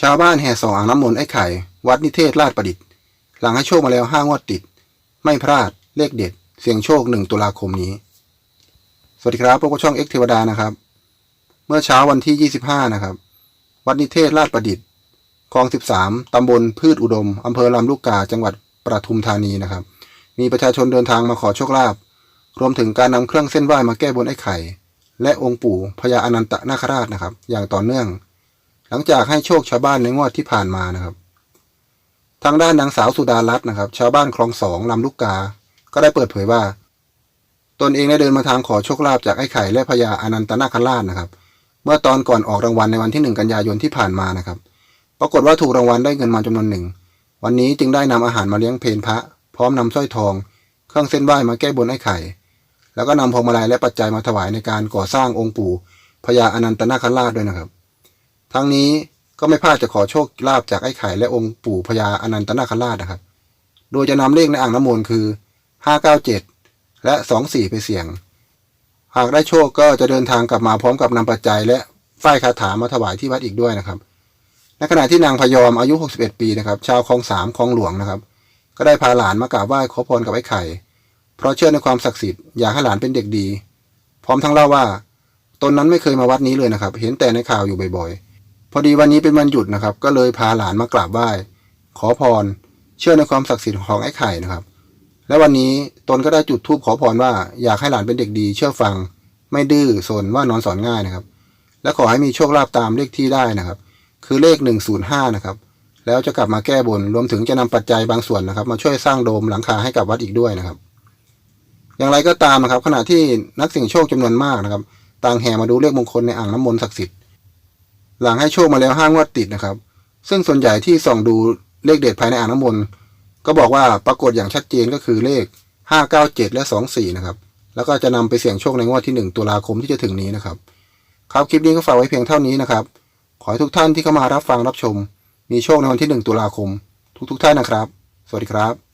ชาวบ้านแห่ส่องอ่างน้ำมนต์ไอ้ไข่ วัดนิเทศราชประดิษฐ์ หลังให้โชคมาแล้วห้างวดติด ไม่พลาดเลขเด็ด เสี่ยงโชคหนึ่งตุลาคมนี้ สวัสดีครับพวกบช่องเอ็กเทวดานะครับ เมื่อเช้าวันที่ 25 นะครับ วัดนิเทศราชประดิษฐ์คลอง 13 ตำบลพืชอุดม อำเภอลำลูกกา จังหวัดปทุมธานีนะครับ มีประชาชนเดินทางมาขอโชคลาภรวมถึงการนำเครื่องเส้นไหว้มาแก้บนไอ้ไข่ และองค์ปู่พญาอนันตนาคราชนะครับ อย่างต่อเนื่อง หลังจากให้โชคชาวบ้านในงวดที่ผ่านมานะครับ ทางด้านนางสาวสุดารัตน์นะครับ ชาวบ้านคลองสองลำลูกกา ก็ได้เปิดเผยว่า ตนเองได้เดินมาทางขอโชคลาภจากไอ้ไข่และพญาอนันตนาคราชนะครับ เมื่อตอนก่อนออกรางวัลในวันที่หนึ่งกันยายนที่ผ่านมานะครับ ปรากฏว่าถูกรางวัลได้เงินมาจำนวนหนึ่ง วันนี้จึงได้นำอาหารมาเลี้ยงเพลพระ พร้อมนำสร้อยทอง เครื่องเส้นไหว้มาแก้บนไอ้ไข่ แล้วก็นำพวงมาลัยและปัจจัยมาถวายในการก่อสร้างองค์ปู่พญาอนันตนาคราชด้วยนะครับ ทั้งนี้ก็ไม่พลาดจะขอโชคลาภจากไอ้ไข่และองค์ปู่พญาอนันตนาคราชนะครับ โดยจะนำเลขในอ่างน้ำมนต์คือ 597 และ 24 ไปเสี่ยง หากได้โชคก็จะเดินทางกลับมาพร้อมกับนำปัจจัยและฝ้ายคาถามาถวายที่วัดอีกด้วยนะครับ ในขณะที่นางพยอมอายุ 61 ปีนะครับ ชาวคลองสามคลองหลวงนะครับ ก็ได้พาหลานมากราบไหว้ขอพรกับไอ้ไข่ เพราะเชื่อในความศักดิ์สิทธิ์อยากให้หลานเป็นเด็กดี พร้อมทั้งเล่าว่า ตนนั้นไม่เคยมาวัดนี้เลยนะครับ เห็นแต่ในข่าวอยู่บ่อยๆ พอดีวันนี้เป็นวันหยุดนะครับ ก็เลยพาหลานมากราบไหว้ขอพร เชื่อในความศักดิ์สิทธิ์ของไอ้ไข่นะครับ และวันนี้ตนก็ได้จุดธูปขอพรว่าอยากให้หลานเป็นเด็กดี เชื่อฟัง ไม่ดื้อสนว่านอนสอนง่ายนะครับ และขอให้มีโชคลาภตามเลขที่ได้นะครับ คือเลข 105 นะครับ แล้วจะกลับมาแก้บนรวมถึงจะนำปัจจัยบางส่วนนะครับ มาช่วยสร้างโดมหลังคาให้กับวัดอีกด้วยนะครับ อย่างไรก็ตามนะครับ ขณะที่นักเสี่ยงโชคจำนวนมากนะครับ ต่างแห่มาดูเลขมงคลในอ่างน้ำมนต์ศักดิ์สิทธิ์ หลังให้โชคมาแล้วห้างวดติดนะครับ ซึ่งส่วนใหญ่ที่ส่องดูเลขเด็ดภายในอ่างน้ำมนต์ก็บอกว่าปรากฏอย่างชัดเจนก็คือเลข 597 และ 24 นะครับ แล้วก็จะนำไปเสี่ยงโชคในงวดที่ 1 ตุลาคมที่จะถึงนี้นะครับ ครับคลิปนี้ก็ฝากไว้เพียงเท่านี้นะครับ ขอให้ทุกท่านที่เข้ามารับฟังรับชม มีโชคในวันที่ 1 ตุลาคม ทุกๆท่านนะครับ สวัสดีครับ